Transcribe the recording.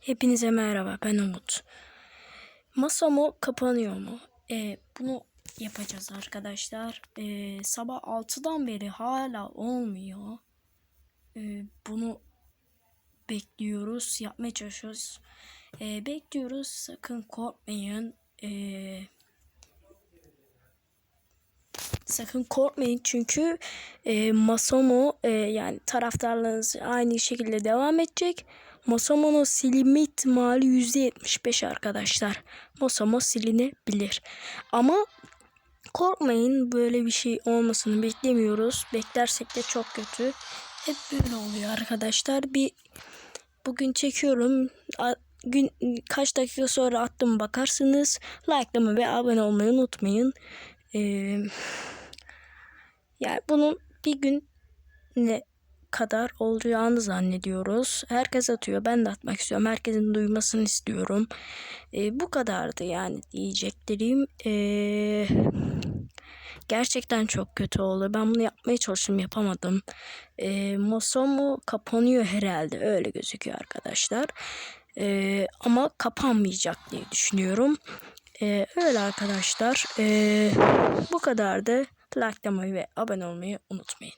Hepinize merhaba ben Umut. Masamo kapanıyor mu? Ee, bunu yapacağız arkadaşlar. Ee, sabah 6'dan beri hala olmuyor. Ee, bunu bekliyoruz. Yapmaya çalışıyoruz. Ee, bekliyoruz. Sakın korkmayın. Ee, sakın korkmayın çünkü e, Masomo e, yani taraftarlarınız aynı şekilde devam edecek. Masomo'nun silinme ihtimali %75 arkadaşlar. Masomo silinebilir. Ama korkmayın böyle bir şey olmasını beklemiyoruz. Beklersek de çok kötü. Hep böyle oluyor arkadaşlar. Bir bugün çekiyorum. A- gün kaç dakika sonra attım bakarsınız. Like'lamayı ve abone olmayı unutmayın. Ee, yani bunun bir gün ne kadar olacağını zannediyoruz. Herkes atıyor. Ben de atmak istiyorum. Herkesin duymasını istiyorum. Ee, bu kadardı yani diyeceklerim. Ee, gerçekten çok kötü oldu. Ben bunu yapmaya çalıştım yapamadım. Ee, Mosomo kapanıyor herhalde. Öyle gözüküyor arkadaşlar. Ee, ama kapanmayacak diye düşünüyorum. Ee, öyle arkadaşlar. Ee, bu kadardı. Likelamayı ve abone olmayı unutmayın.